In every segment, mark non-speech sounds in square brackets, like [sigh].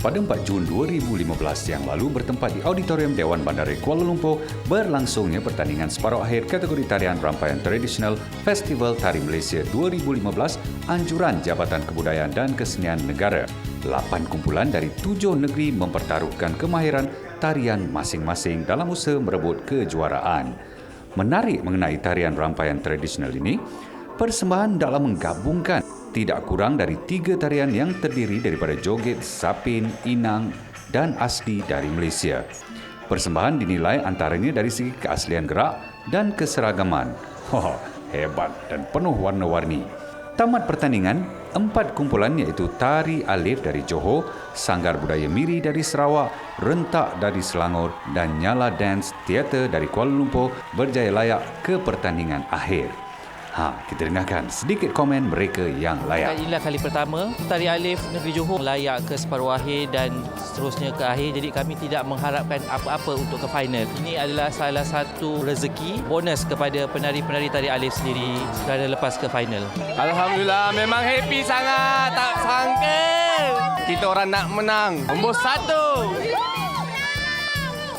pada 4 Jun 2015 yang lalu bertempat di Auditorium Dewan Bandar Kuala Lumpur berlangsungnya pertandingan separuh akhir kategori tarian rampaian tradisional Festival Tari Malaysia 2015 Anjuran Jabatan Kebudayaan dan Kesenian Negara. Lapan kumpulan dari tujuh negeri mempertaruhkan kemahiran tarian masing-masing dalam usaha merebut kejuaraan. Menarik mengenai tarian rampaian tradisional ini, persembahan dalam menggabungkan tidak kurang dari tiga tarian yang terdiri daripada joget, sapin, inang dan asli dari Malaysia. Persembahan dinilai antaranya dari segi keaslian gerak dan keseragaman. [laughs] Oh, hebat dan penuh warna-warni. Tamat pertandingan, empat kumpulan iaitu Tari Alif dari Johor, Sanggar Budaya Miri dari Sarawak, Rentak dari Selangor dan Nyala Dance Theatre dari Kuala Lumpur berjaya layak ke pertandingan akhir. Ha, kita dengarkan sedikit komen mereka yang layak. Inilah kali pertama Tari Alif Negeri Johor layak ke separuh akhir dan seterusnya ke akhir. Jadi kami tidak mengharapkan apa-apa untuk ke final. Ini adalah salah satu rezeki bonus kepada penari-penari Tari Alif sendiri kerana lepas ke final. Alhamdulillah memang happy sangat tak sangka kita orang nak menang nombor satu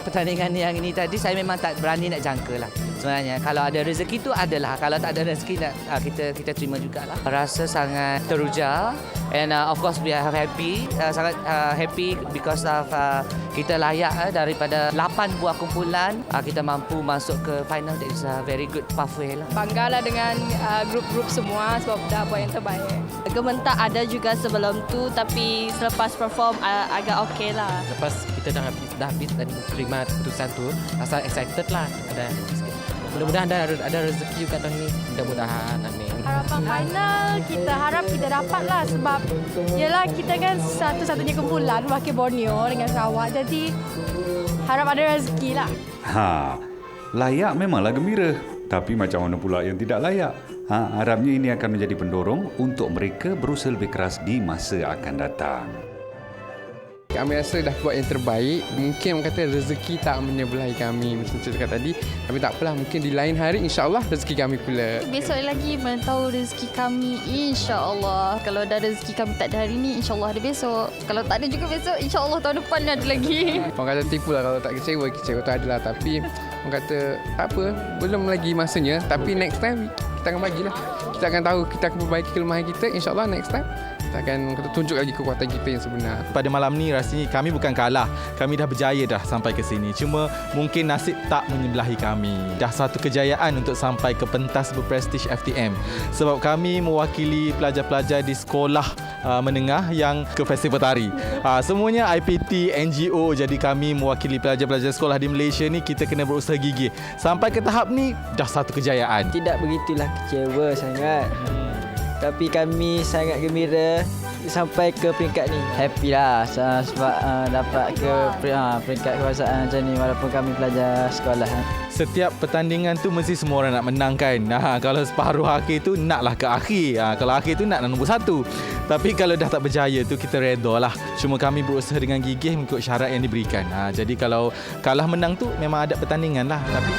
pertandingan yang ini tadi saya memang tak berani nak jangka lah sebenarnya kalau ada rezeki tu adalah. Kalau tak ada rezeki nak, ah, kita kita terima jugalah. Rasa sangat teruja. And uh, of course we are happy. Uh, sangat uh, happy because of uh, kita layak uh, daripada 8 buah kumpulan uh, kita mampu masuk ke final that is a very good pathway lah banggalah dengan uh, grup-grup semua sebab dah buat yang terbaik. Gementak ada juga sebelum tu tapi selepas perform uh, agak okey lah. lepas kita dah habis dah habis dan terima keputusan tu rasa excited lah ada sikit. Mudah-mudahan ada ada rezeki juga tahun ni mudah-mudahan amin Harapan final kita harap kita dapat lah sebab yelah kita kan satu-satunya kumpulan wakil Borneo dengan Sarawak jadi harap ada rezeki lah. Ha, layak memanglah gembira. Tapi macam mana pula yang tidak layak? Ha, harapnya ini akan menjadi pendorong untuk mereka berusaha lebih keras di masa akan datang. Kami rasa dah buat yang terbaik mungkin orang kata rezeki tak menyebelahi kami macam tu cakap tadi tapi tak apalah mungkin di lain hari insyaAllah rezeki kami pula Besok lagi mana tahu rezeki kami insya-Allah. Kalau ada rezeki kami tak ada hari ni insya-Allah ada besok. Kalau tak ada juga besok insya-Allah tahun depan ada lagi. [laughs] orang kata tipu lah kalau tak kecewa kecewa tu adalah tapi orang kata tak apa belum lagi masanya tapi next time kita akan bagilah kita akan tahu kita akan perbaiki kelemahan kita insyaAllah next time kita akan tunjuk lagi kekuatan kita yang sebenar pada malam ni rasanya kami bukan kalah. Kami dah berjaya dah sampai ke sini. Cuma mungkin nasib tak menyebelahi kami. Dah satu kejayaan untuk sampai ke pentas berprestij FTM. Sebab kami mewakili pelajar-pelajar di sekolah uh, menengah yang ke festival tari. Uh, semuanya IPT, NGO. Jadi kami mewakili pelajar-pelajar sekolah di Malaysia ni kita kena berusaha gigih. Sampai ke tahap ni dah satu kejayaan. tidak begitulah kecewa sangat. Tapi kami sangat gembira sampai ke peringkat ni. Happy lah se- sebab uh, dapat ke uh, peringkat kekuasaan macam ni walaupun kami pelajar sekolah. Setiap pertandingan tu mesti semua orang nak menang kan. Nah, kalau separuh akhir tu naklah ke akhir. Ha, kalau akhir tu nak nombor satu. Tapi kalau dah tak berjaya tu kita redha lah. Cuma kami berusaha dengan gigih mengikut syarat yang diberikan. Ha, jadi kalau kalah menang tu memang ada pertandingan lah. Tapi